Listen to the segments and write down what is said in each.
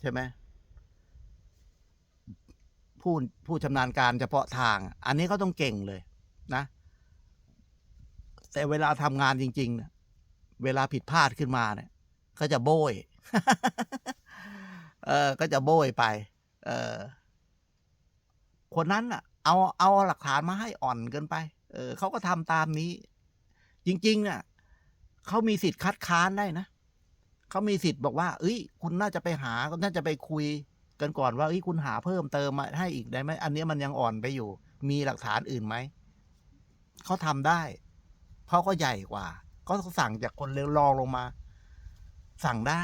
ใช่ไหมผู้ผู้ชำนาญการเฉพาะทาง อันนี้ก็ต้องเก่งเลยนะ แต่เวลาทำงานจริงๆเนี่ยเวลาผิดพลาดขึ้นมาเนี่ยก็จะโบยเออก็จะโบยไป เออคนนั้นอะ เอาเอาหลักฐานมาให้อ่อนเกินไป เออเขาก็ทำตามนี้ จริงๆน่ะเขามีสิทธิ์คัดค้านได้นะ เขามีสิทธิ์บอกว่า เอ้ย คุณน่าจะไปหาคุณน่าจะไปคุยกันก่อนว่าเอ้ยคุณหาเพิ่มเติมมาให้อีกได้ไหมอันนี้มันยังอ่อนไปอยู่ มีหลักฐานอื่นไหมเขาทำได้เพราะก็ใหญ่กว่า ก็สั่งจากคนเลวรองลงมา สั่งได้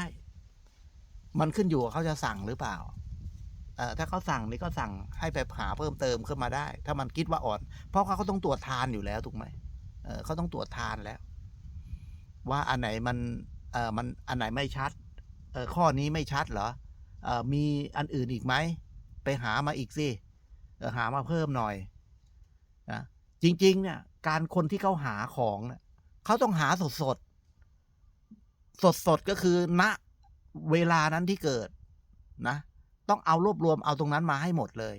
มันขึ้นอยู่กับเขาจะสั่งหรือเปล่าเออถ้าเขาสั่งนี่ก็สั่งให้ไปหาเพิ่มเติมขึ้นมาได้ ถ้ามันคิดว่าอ่อน เพราะเขาก็ต้องตรวจทานอยู่แล้วถูกไหมเออเขาต้องตรวจทานแล้ว ว่าอันไหนมัน เออมันอันไหนไม่ชัดเออข้อนี้ไม่ชัดเหรอเออมีอันอื่นอีกไหมไปหามาอีกสิเออหามาเพิ่มหน่อยนะจริง ๆ เนี่ย การคนที่เขาหาของเนี่ยเขาต้องหาสดสดสดสดก็คือณเวลานั้นที่เกิดนะ ต้องเอารวบรวมเอาตรงนั้นมาให้หมดเลย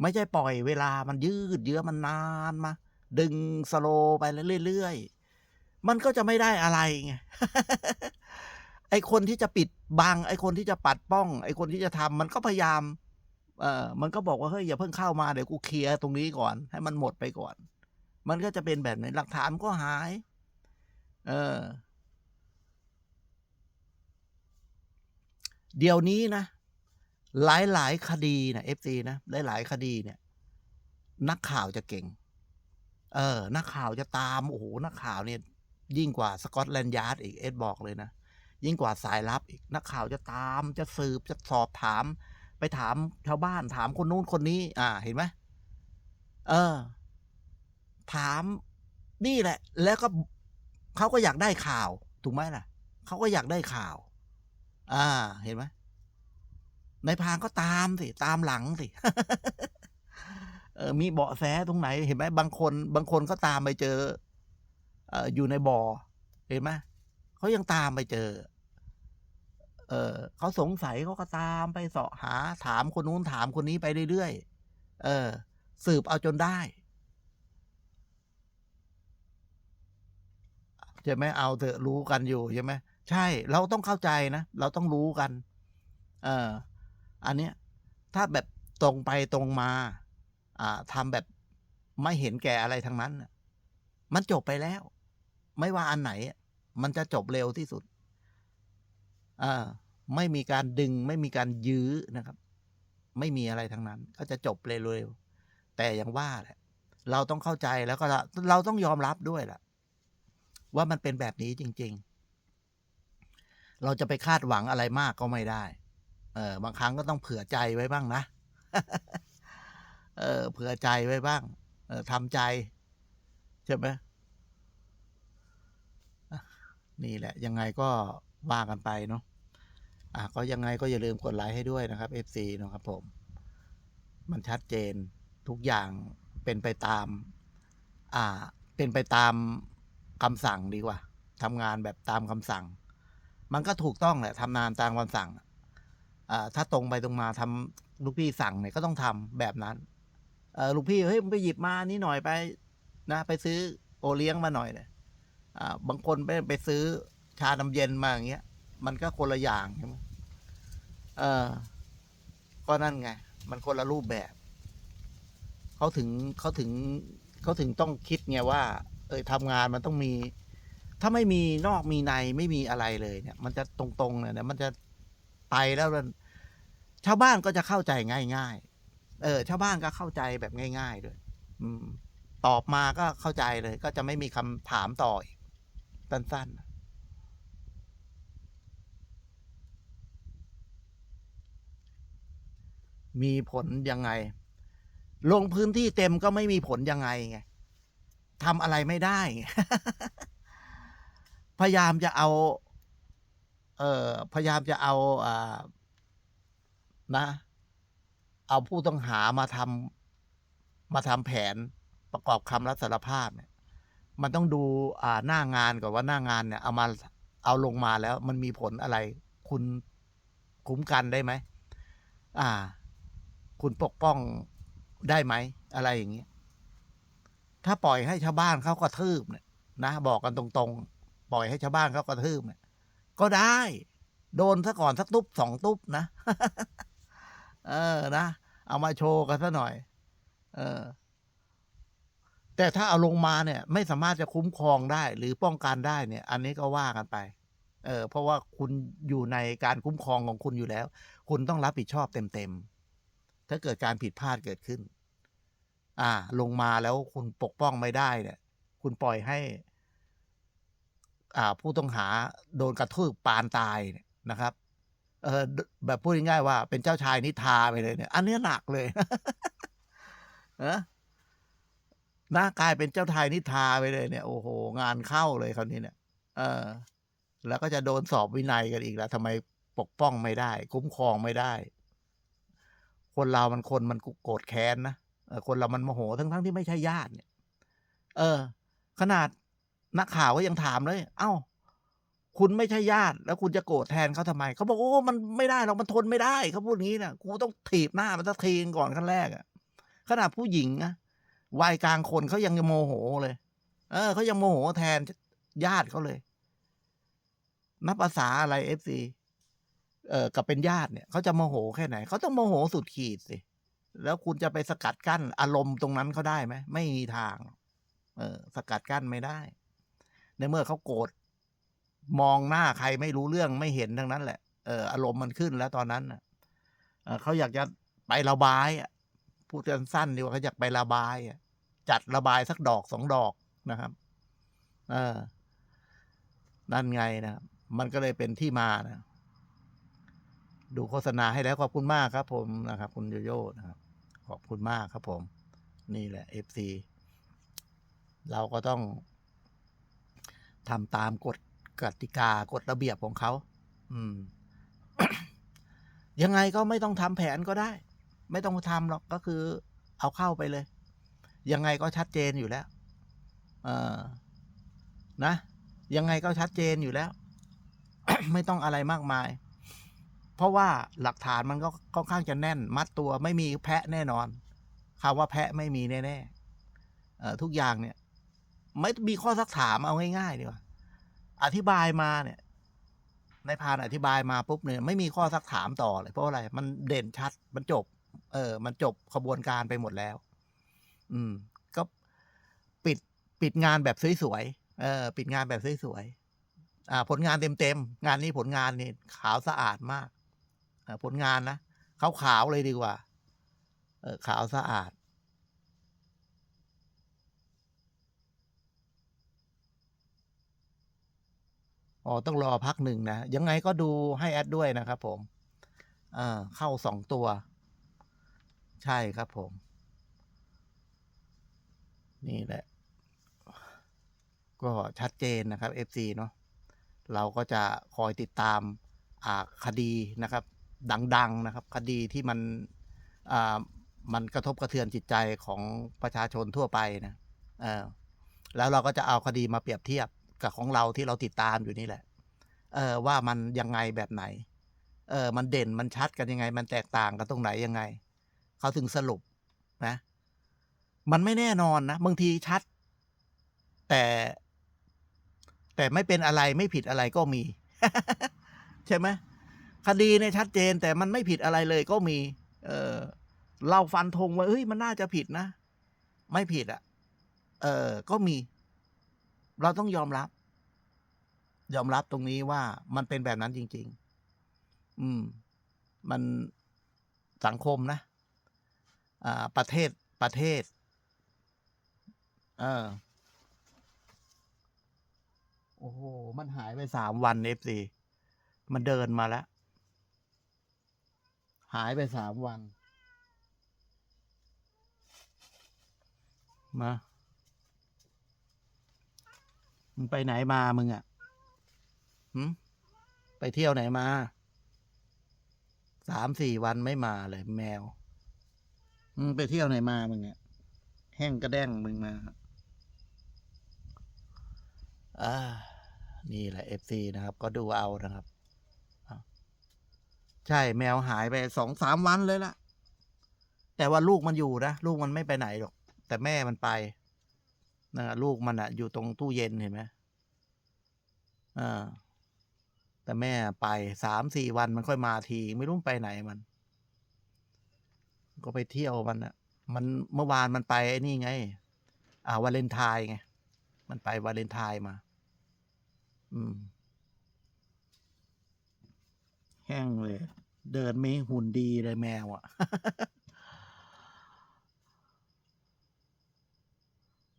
ไม่ใช่ปล่อยเวลามันยืดเยื้อมันนานมา ดึงสโลไปเรื่อยๆ มันก็จะไม่ได้อะไรไงไอคนที่จะปิดบัง ไอคนที่จะปัดป้อง ไอคนที่จะทำมันก็พยายาม เออมันก็บอกว่าเฮ้ยอย่าเพิ่งเข้ามาเดี๋ยวกูเคลียร์ตรงนี้ก่อน ให้มันหมดไปก่อน มันก็จะเป็นแบบนี้หลักฐานก็หาย เออ เดี๋ยวนี้นะหลายหลายคดีนะเอฟซีนะหลายหลายคดีเนี่ย นักข่าวจะเก่ง เออ นักข่าวจะตามโอ้โหนักข่าวเนี่ย ยิ่งกว่าสกอตแลนด์ยาร์ดอีกเอ็ดบอกเลยนะ ยิ่งกว่าสายลับอีกนักข่าวจะตามจะสืบจะสอบถาม ไปถามชาวบ้านถามคนนู้นคนนี้ อ่าเห็นไหมเออ ถามนี่แหละ แล้วก็เขาก็อยากได้ข่าว ถูกไหมล่ะเขาก็อยากได้ข่าว อ่า เห็นไหมในายพางก็ตามสิ ตามหลังสิเออมีเบาะแสตรงไหน เห็นไหมบางคน บางคนก็ตามไปเจอ อยู่ในบ่อเห็นไหมเขายังตามไปเจอ เออเขาสงสัยเขาก็ตามไปเสาะหาถามคนนู้นถามคนนี้ไปเรื่อยๆเออ สืบเอาจนได้ใช่ไหมเอาเถอะรู้กันอยู่ใช่ไหมใช่ เราต้องเข้าใจนะ เราต้องรู้กัน เอออันเนี้ย ถ้าแบบตรงไปตรงมา อ่าทำแบบไม่เห็นแก่อะไรทั้งนั้นมันจบไปแล้ว ไม่ว่าอันไหน มันจะจบเร็วที่สุดอ่าไม่มีการดึง ไม่มีการยื้อนะครับ ไม่มีอะไรทั้งนั้น ก็จะจบเร็วๆแต่อย่างว่าแหละ เราต้องเข้าใจแล้วก็เราต้องยอมรับด้วยล่ะ ว่ามันเป็นแบบนี้จริง ๆ เราจะไปคาดหวังอะไรมากก็ไม่ได้ เออบางครั้งก็ต้องเผื่อใจไว้บ้างนะเออเผื่อใจไว้บ้าง เออทำใจ ใช่ไหม นี่แหละ ยังไงก็ว่ากันไปเนาะอะก็ยังไงก็อย่าลืมกดไลค์ให้ด้วยนะครับ FC นะครับผม มันชัดเจนทุกอย่างเป็นไปตาม อ่า เป็นไปตามคำสั่งดีกว่าทำงานแบบตามคำสั่ง มันก็ถูกต้องแหละทำงานตามคำสั่งอ่าถ้าตรงไปตรงมาทำลูกพี่สั่งเนี่ยก็ต้องทำแบบนั้นเออลูกพี่เฮ้ยมึงไปหยิบมานี่หน่อยไป นะ ไปซื้อโอเลี้ยงมาหน่อยเนี่ย บางคนไปไปซื้อชาน้ำเย็นมาอย่างเงี้ย มันก็คนละอย่างใช่ไหมเออ ก็นั่นไง มันคนละรูปแบบ เขาถึงเขาถึงเขาถึงต้องคิดไงว่า เออทำงานมันต้องมี ถ้าไม่มีนอกมีในไม่มีอะไรเลยเนี่ย มันจะตรงๆเนี่ยนะมันจะไปแล้วมันชาวบ้านก็จะเข้าใจง่าย ๆ เออ ชาวบ้านก็เข้าใจแบบง่าย ๆ ด้วย อืม ตอบมาก็เข้าใจเลย ก็จะไม่มีคำถามต่ออีก สั้นๆ มีผลยังไง ลงพื้นที่เต็มก็ไม่มีผลยังไงไงทำอะไรไม่ได้ พยายามจะเอา เอ่อ พยายามจะเอาอ่านะ เอาผู้ต้องหามาทำมาทำแผนประกอบคำรับสารภาพเนี่ย มันต้องดูอ่าหน้างานก่อนว่าหน้างานเนี่ยเอามาเอาลงมาแล้ว มันมีผลอะไร คุณคุ้มกันได้ไหมอ่า คุณปกป้องได้ไหมอะไรอย่างเงี้ยถ้าปล่อยให้ชาวบ้านเขากระทืบเนี่ย นะบอกกันตรงๆ ปล่อยให้ชาวบ้านเขากระทืบเนี่ย ก็ได้ โดนซะก่อนสักตุ๊บสองตุ๊บนะ เออนะ เอามาโชว์กันซะหน่อย เออ แต่ถ้าเอาลงมาเนี่ย ไม่สามารถจะคุ้มครองได้ หรือป้องกันได้เนี่ย อันนี้ก็ว่ากันไป เออเพราะว่าคุณอยู่ในการคุ้มครองของคุณอยู่แล้ว คุณต้องรับผิดชอบเต็มๆถ้าเกิดการผิดพลาดเกิดขึ้น อ่า ลงมาแล้วคุณปกป้องไม่ได้เนี่ย คุณปล่อยให้ อ่า ผู้ต้องหาโดนกระทืบปานตายเนี่ยนะครับเออแบบพูดง่ายๆว่าเป็นเจ้าชายนิทาไปเลยเนี่ย อันนี้หนักเลยเอ อนะกลายเป็นเจ้าชายนิทาไปเลยเนี่ย โอ้โห งานเข้าเลยคราวนี้เนี่ย เออ แล้วก็จะโดนสอบวินัยกันอีกแล้วทำไมปกป้องไม่ได้ คุ้มครองไม่ได้ คนเรามันคนมันโกรธแค้นนะคนเรามันโมโหทั้งทั้งที่ไม่ใช่ญาติเนี่ย เออ ขนาดนักข่าวก็ยังถามเลย เอ้า คุณไม่ใช่ญาติ แล้วคุณจะโกรธแทนเขาทำไม เขาบอกโอ้มันไม่ได้หรอกมันทนไม่ได้เขาพูดงี้นะกูต้องถีบหน้ามันสักทีก่อนขั้นแรกอะขนาดผู้หญิงนะ วัยกลางคนเขายังโมโหเลย เออเขายังโมโหแทนญาติเขาเลยนับภาษาอะไรเอฟซีเออกับเป็นญาติเนี่ยเขาจะโมโหแค่ไหนเขาต้องโมโหสุดขีดสิแล้วคุณจะไปสกัดกั้นอารมณ์ตรงนั้นเขาได้ไหมไม่มีทาง เออ สกัดกั้นไม่ได้ ในเมื่อเขาโกรธมองหน้าใครไม่รู้เรื่องไม่เห็นทั้งนั้นแหละเอออารมณ์มันขึ้นแล้วตอนนั้นน่ะเออเขาอยากจะไประบายอะพูดกันสั้นดีกว่าเขาอยากไประบายอะ จัดระบายสักดอกสองดอกนะครับเออนั่นไงนะมันก็เลยเป็นที่มานะดูโฆษณาให้แล้วขอบคุณมากครับ ผมนะครับ คุณโยโย่นะครับ ขอบคุณมากครับ ผม นี่แหละเอฟซีเราก็ต้องทำตามกฎกติกากฎระเบียบของเขา อืม ยังไงก็ไม่ต้องทำแผนก็ได้ ไม่ต้องทำหรอกก็คือ เอาเข้าไปเลย ยังไงก็ชัดเจนอยู่แล้ว เออนะ ยังไงก็ชัดเจนอยู่แล้ว ไม่ต้องอะไรมากมาย เพราะว่าหลักฐานมันก็ค่อนข้างจะแน่น มัดตัวไม่มีแพะแน่นอนคำว่าแพะไม่มีแน่ๆเออทุกอย่างเนี่ย ไม่มีข้อสักถามเอาง่ายๆดีกว่าอธิบายมาเนี่ยในพานอธิบายมาปุ๊บเนี่ยไม่มีข้อสักถามต่อเลยเพราะอะไร มันเด่นชัดมันจบ เออ มันจบขบวนการไปหมดแล้ว อืม ก็ปิดปิดงานแบบสวยๆเออ ปิดงานแบบสวยๆอ่า ผลงานเต็มๆงานนี้ผลงานนี่ขาวสะอาดมากอ่าผลงานนะขาวขาวๆเลยดีกว่า เออขาวสะอาด อ๋อ ต้องรอพักหนึ่งนะ ยังไงก็ดูให้แอดด้วยนะครับผม เอ่าเข้าสองตัว ใช่ครับผม นี่แหละ ก็ชัดเจนนะครับ FC เนาะเราก็จะคอยติดตามอาคดีนะครับ ดัง ๆนะครับ คดีที่มันอ่ามันกระทบกระเทือนจิตใจของประชาชนทั่วไปนะเออแล้วเราก็จะเอาคดีมาเปรียบเทียบกับของเราที่เราติดตามอยู่นี่แหละเออว่ามันยังไงแบบไหน เออมันเด่นมันชัดกันยังไง มันแตกต่างกันตรงไหนยังไง เขาถึงสรุปนะ มันไม่แน่นอนนะ บางทีชัด แต่ แต่ไม่เป็นอะไรไม่ผิดอะไรก็มี ใช่ไหมคดีเนี่ยชัดเจน แต่มันไม่ผิดอะไรเลยก็มี เออเราฟันธงว่าเฮ้ยมันน่าจะผิดนะ ไม่ผิดอะ่ะ เออก็มี เราต้องยอมรับ ยอมรับตรงนี้ว่ามันเป็นแบบนั้นจริง ๆ อืม มันสังคมนะ อ่า ประเทศประเทศ เออ โอ้โห มันหายไปสามวันเอฟซีมันเดินมาแล้ว หายไปสามวัน มา มึงไปไหนมามึงอะ่ะหืมไปเที่ยวไหนมา สามสี่วันไม่มาเลยแมว มึงไปเที่ยวไหนมามึงอะ่ะแห้งกระแด้งมึงมา อ่า นี่แหละเอฟซีนะครับ ก็ดูเอานะครับ ใช่แมวหายไปสองสามวันเลยล่ะแต่ว่าลูกมันอยู่นะ ลูกมันไม่ไปไหนหรอก แต่แม่มันไปนะลูกมันอะอยู่ตรงตู้เย็นเห็นไหมอ่าแต่แม่ไปสามสี่วันมันค่อยมาที ไม่รู้ไปไหนมัน ก็ไปเที่ยวมันอะมันเมื่อวานมันไปไอ้นี่ไง อ่าวาเลนไทน์ไง มันไปวาเลนไทน์มา อืม แห้งเลย เดินไม่หุ่นดีเลยแมวอะ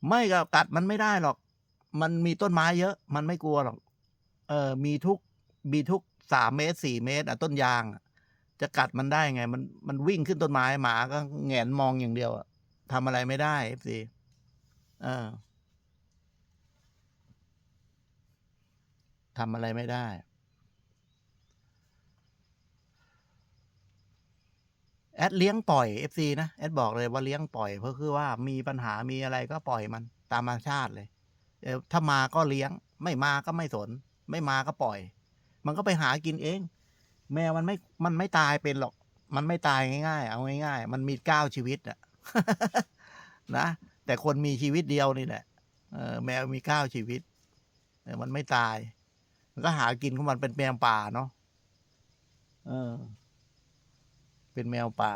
ไม่ก็กัดมันไม่ได้หรอก มันมีต้นไม้เยอะ มันไม่กลัวหรอก เออ มีทุก มีทุกสามเมตรสี่เมตร อะ ต้นยางจะกัดมันได้ไง มันมันวิ่งขึ้นต้นไม้หมาก็แงนมองอย่างเดียวอะทำอะไรไม่ได้เอฟซีเออ ทำอะไรไม่ได้ แอดเลี้ยงปล่อย FC นะ แอดบอกเลยว่าเลี้ยงปล่อย เพราะคือว่ามีปัญหามีอะไรก็ปล่อยมันตามธรรมชาติเลยถ้ามาก็เลี้ยง ไม่มาก็ไม่สน ไม่มาก็ปล่อย มันก็ไปหากินเอง แมวมันไม่ มันไม่ตายเป็นหรอก มันไม่ตายง่ายๆ เอาง่ายๆ มันมีเก้าชีวิตอะนะ แต่คนมีชีวิตเดียวนี่แหละเออแมวมีเก้าชีวิตมันไม่ตาย มันก็หากินของมันเป็นแมวป่าเนาะเออ เป็นแมวป่า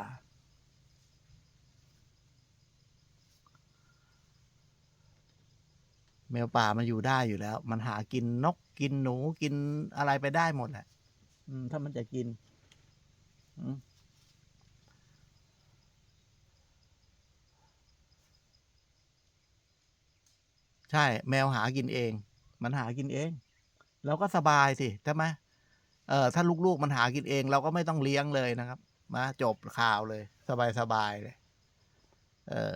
แมวป่ามันอยู่ได้อยู่แล้ว มันหากินนกกินหนูกินอะไรไปได้หมดแหละอืมถ้ามันจะกินอืมใช่ แมวหากินเอง มันหากินเอง เราก็สบายสิใช่ไหมเออถ้าลูกๆมันหากินเอง เราก็ไม่ต้องเลี้ยงเลยนะครับ มาจบข่าวเลย สบายๆเลย เออ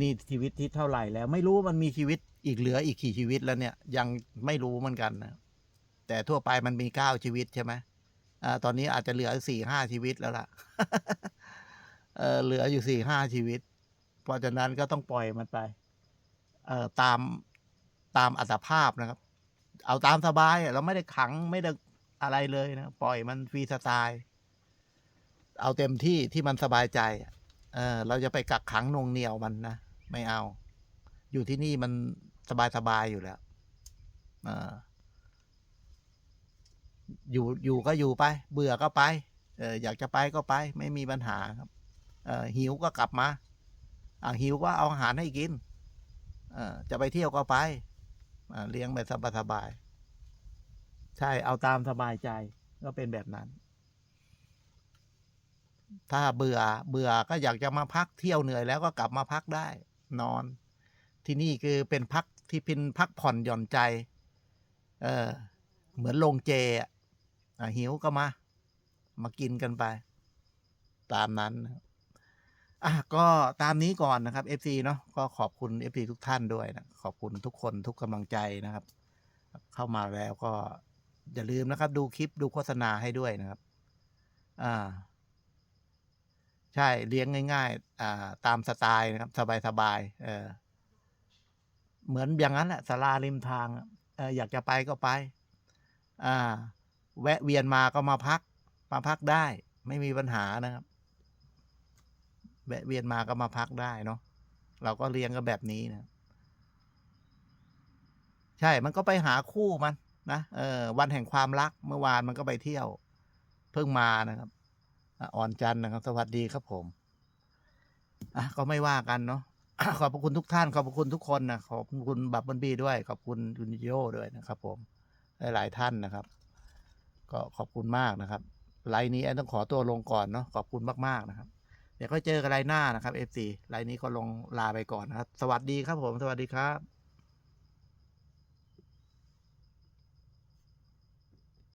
นี่ชีวิตที่เท่าไหร่แล้วไม่รู้มันมีชีวิตอีกเหลืออีกกี่ชีวิตแล้วเนี่ย ยังไม่รู้เหมือนกันนะแต่ทั่วไปมันมีเก้าชีวิตใช่ไหม อ่าตอนนี้อาจจะเหลือสี่ห้าชีวิตแล้วล่ะเออเหลืออยู่สี่ห้าชีวิต เพราะฉะนั้นก็ต้องปล่อยมันไป เอ่อตามตามอัตภาพนะครับ เอาตามสบายเราไม่ได้ขังไม่ได้อะไรเลยนะปล่อยมันฟรีสไตล์เอาเต็มที่ที่มันสบายใจเออเราจะไปกักขังนงเหนียวมันนะไม่เอา อยู่ที่นี่มันสบายสบายอยู่แล้ว เออ อยู่อยู่ก็อยู่ไป เบื่อก็ไปเอออยากจะไปก็ไป ไม่มีปัญหาครับเออหิวก็กลับมาอ่าหิวก็เอาอาหารให้กินเออจะไปเที่ยวก็ไปเลี้ยงแบบสบายๆใช่เอาตามสบายใจก็เป็นแบบนั้น ถ้าเบื่อเบื่อก็อยากจะมาพักเที่ยวเหนื่อยแล้วก็กลับมาพักได้ นอน ที่นี่คือเป็นพักที่เป็นพักผ่อนหย่อนใจ เออเหมือนโรงเจอะ หิวก็มา มากินกันไป ตามนั้นนะครับอะก็ตามนี้ก่อนนะครับ FC เนาะก็ขอบคุณ FC ทุกท่านด้วยนะ ขอบคุณทุกคนทุกกำลังใจนะครับ เข้ามาแล้วก็อย่าลืมนะครับ ดูคลิปดูโฆษณาให้ด้วยนะครับ อ่า ใช่เลี้ยงง่าย ๆ อ่า ตามสไตล์นะครับ สบายๆเออเหมือนอย่างนั้นแหละสาราริมทางเอออยากจะไปก็ไป อ่า แวะเวียนมาก็มาพัก มาพักได้ ไม่มีปัญหานะครับ แวะเวียนมาก็มาพักได้เนาะเราก็เลี้ยงกันแบบนี้นะใช่ มันก็ไปหาคู่มันนะเออวันแห่งความรักเมื่อวานมันก็ไปเที่ยว เพิ่งมานะครับอ่ออนจันทร์นะครับ สวัสดีครับผมอะก็ไม่ว่ากันเนาะขอบพระคุณทุกท่านขอบพระคุณทุกคนนะขอบคุณบับเบิลบีด้วย ขอบคุณคุณโยด้วยนะครับ ผมหลายๆท่านนะครับ ก็ขอบคุณมากนะครับไลน์นี้แอนต้องขอตัวลงก่อนเนาะขอบคุณมากๆนะครับ เดี๋ยวก็เจอกันไลน์หน้านะครับ FC ไลน์นี้ก็ลงลาไปก่อนนะครับ สวัสดีครับผมสวัสดีครับ